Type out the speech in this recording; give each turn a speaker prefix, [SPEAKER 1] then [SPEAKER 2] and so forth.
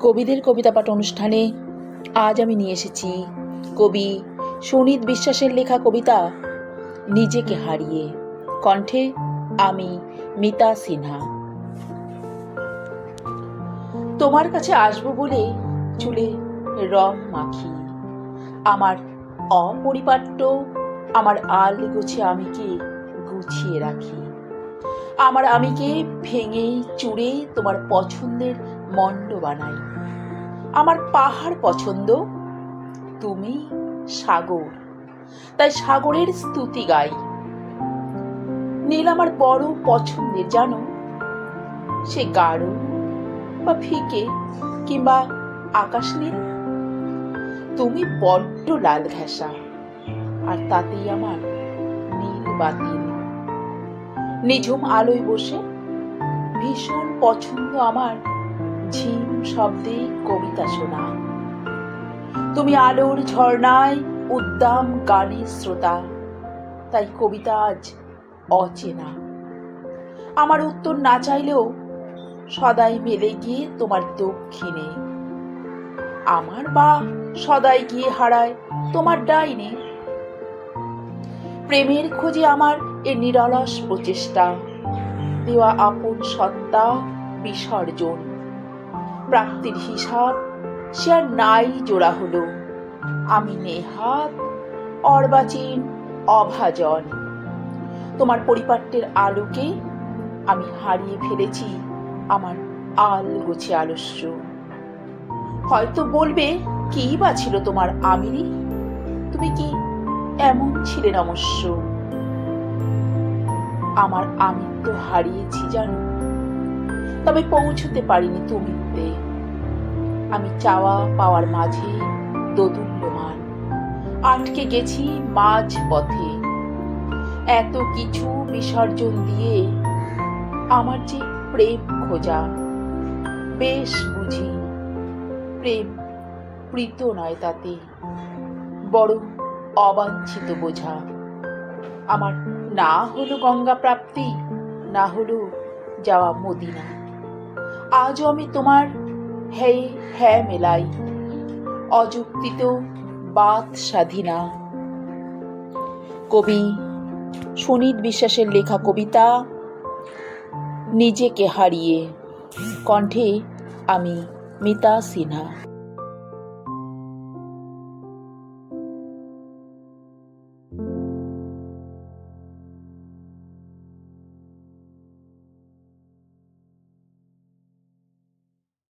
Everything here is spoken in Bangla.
[SPEAKER 1] কবিদের কবিতা পাঠ অনুষ্ঠানে আজ আমি নিয়ে এসেছি কবি সুনীত বিশ্বাসের লেখা কবিতা, নিজেকে হারিয়ে, কণ্ঠে আমি মিতা সিনহা। তোমার কাছে আসব বলে চুলে রং মাখি। আমার অপরিপাট্য, আমার আল গোছে আমিকে গুছিয়ে রাখি। আমার আমিকে ভেঙে চুড়ে তোমার পছন্দের মণ্ড বানাই। আমার পাহাড় পছন্দ, তুমি সাগর। তাই সাগরের স্তুতি গাই। নীল আমার বড় পছন্দের, জানো? সে গাঢ় বা ফিকে কিংবা আকাশ নীল? তুমি বড্ড লাল ঘেঁষা, আর তাতেই আমার নীল বাতিল নিঝুম আলোয় বসে ভীষণ পছন্দ আমার ঝিম শব্দে কবিতা শোনা। তুমি আলোর ঝর্ণায় উদ্দাম গানের শ্রোতা, তাই কবিতা আজ অচেনা। আমার উত্তর না চাইলেও সদাই মেলে গিয়ে তোমার দক্ষিণে। আমার বা সদাই গিয়ে হারায় তোমার ডাইনে। প্রেমের খোঁজে আমার এ নিরলস প্রচেষ্টা, দেওয়া আপন সত্তা বিসর্জন। প্রাপ্তির হিসাব, সে আর নাই জোড়া হলো। আমি নেহাত অর্বাচীন অভাজন। তোমার পরিপাট্যের আলোকে আমি হারিয়ে ফেলেছি আমার আল গোছে আলস্য। হয়তো বলবে, কি বা ছিল তোমার আমিরি? তুমি কি এমন ছিলেন নমস্য? আমার আমিত্ব হারিয়েছি জানো? তবে পৌঁছতে পারিনি তুমিতে আমি চাওয়া পাওয়ার মাঝে দোদুল্যমান। আটকে গেছি মাঝ পথে। এত কিছু বিসর্জন দিয়ে আমার যে প্রেম খোঁজা, বেশ বুঝি প্রেম প্রীত নয় তাতে বড় অবাঞ্ছিত বোঝা। আমার না হলো গঙ্গা প্রাপ্তি, না হলো যাওয়া মদিনা। আজও আমি তোমার হে হ্যাঁ মেলাই। অযুক্তিত বাত স্বাধীনা কবি, সুনীত বিশ্বাসের লেখা কবিতা নিজেকে হারিয়ে। কণ্ঠে আমি মিতা সিনহা।